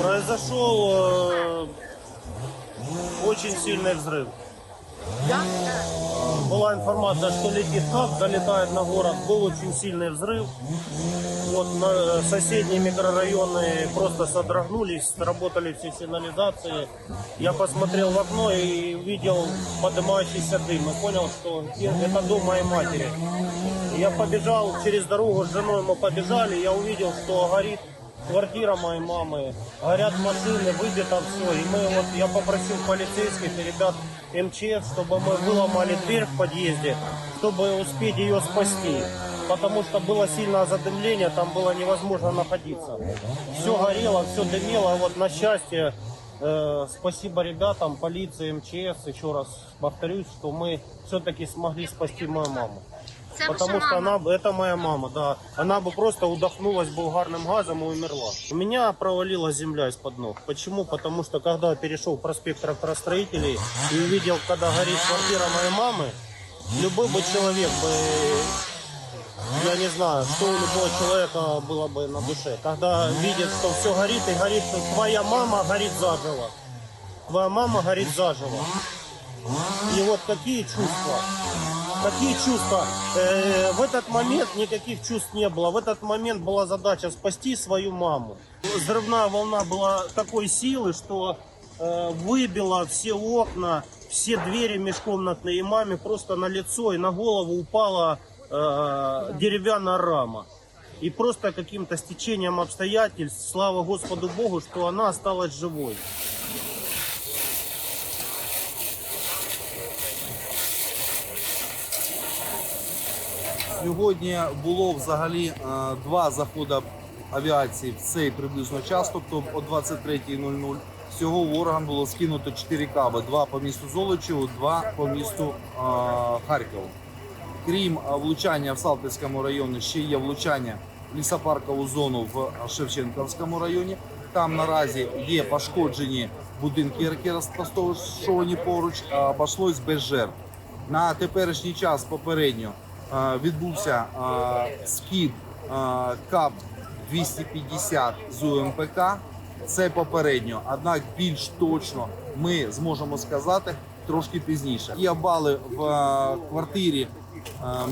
Произошел э, очень сильный взрыв. Была информация, что летит как, залетает на город. Был очень сильный взрыв. Вот на соседние микрорайоны просто содрогнулись, сработали все сигнализации. Я посмотрел в окно и увидел поднимающийся дым. И понял, что это дом моей матери. Я побежал через дорогу, с женой мы побежали. Я увидел, что горит квартира моей мамы, горят машины, выбито все. И мы вот, я попросил полицейских и ребят МЧС, чтобы мы выломали дверь в подъезде, чтобы успеть ее спасти. Потому что было сильное задымление, там было невозможно находиться. Все горело, все дымело. Вот на счастье, э, спасибо ребятам, полиции, МЧС, еще раз повторюсь, что мы все-таки смогли спасти мою маму. Це Потому ваша что мама. она, это моя мама, да. Она бы просто удохнулась бы угарным газом и умерла. У меня провалилась земля из-под ног. Почему? Потому что когда я перешел проспект тракторостроителей и увидел, когда горит квартира моей мамы, любой бы человек бы, я не знаю, что у любого человека было бы на душе. Когда видит, что все горит и горит, что твоя мама горит заживо. Твоя мама горит заживо. И вот какие чувства? Какие чувства? Э, в этот момент никаких чувств не было. В этот момент была задача спасти свою маму. Взрывная волна была такой силы, что э, выбила все окна, все двери межкомнатные, и маме просто на лицо и на голову упала э, деревянная рама. И просто каким-то стечением обстоятельств, слава Господу Богу, что она осталась живой. Сьогодні було взагалі е, два заходи авіації в цей приблизно час, тобто о 23.00. Всього ворогам було скинуто 4 каби: два по місту Золочеву, два по місту е, Харкову. Крім е, влучання в Салтівському районі, ще є влучання в лісопаркову зону в Шевченківському районі. Там наразі є пошкоджені будинки, які розташовані поруч, обійшлось без жертв. На теперішній час попередньо відбувся скид КАП 250 з УМПК. Це попередньо, однак більш точно ми зможемо сказати трошки пізніше. Є бали в квартирі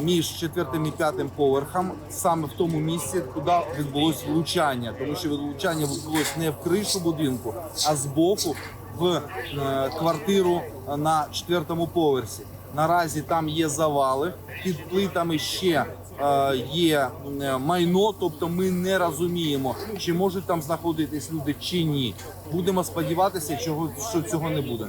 між четвертим і п'ятим поверхом, саме в тому місці, куди відбулось влучання, тому що влучання відбулось не в кришу будинку, а збоку в е, квартиру на четвертому поверсі. Наразі там є завали, під плитами ще е, є е, майно, тобто ми не розуміємо, чи можуть там знаходитись люди чи ні. Будемо сподіватися, що цього не буде.